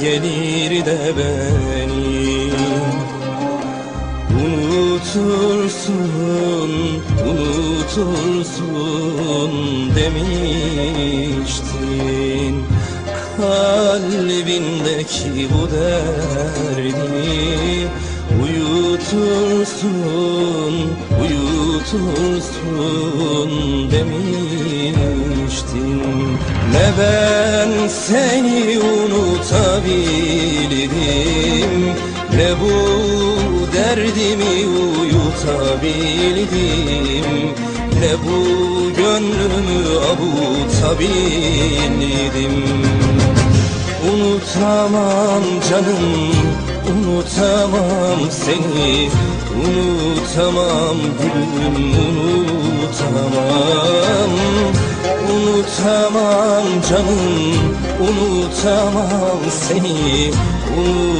Gelir de beni Unutursun, unutursun demiştin. Kalbindeki bu derdi Uyutursun, uyutursun demiştin. Ne ben seni unutabildim Ne bu derdimi uyutabildim. Ne bu gönlümü avutabildim. Unutamam canım, unutamam seni. Unutamam gülüm, unutamam. Unutamam canım, unutamam seni. Unutamam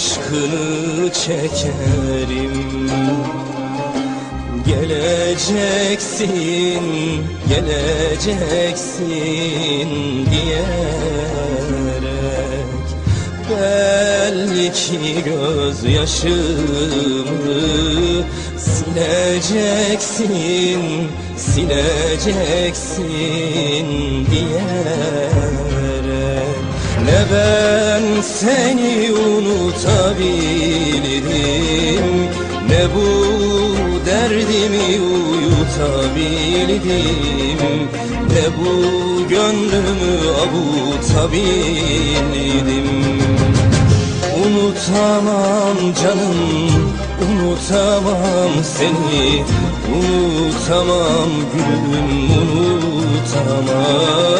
aşkını çekerim. Geleceksin, geleceksin diyerek Belki gözyaşımı sileceksin, sileceksin diyerek ben seni unutabildim Ne bu derdimi uyutabildim? Ne bu gönlümü avutabildim Unutamam canım, unutamam seni. Unutamam gülüm, unutamam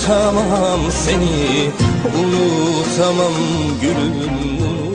unutamam seni Unutamam gülüm, unutamam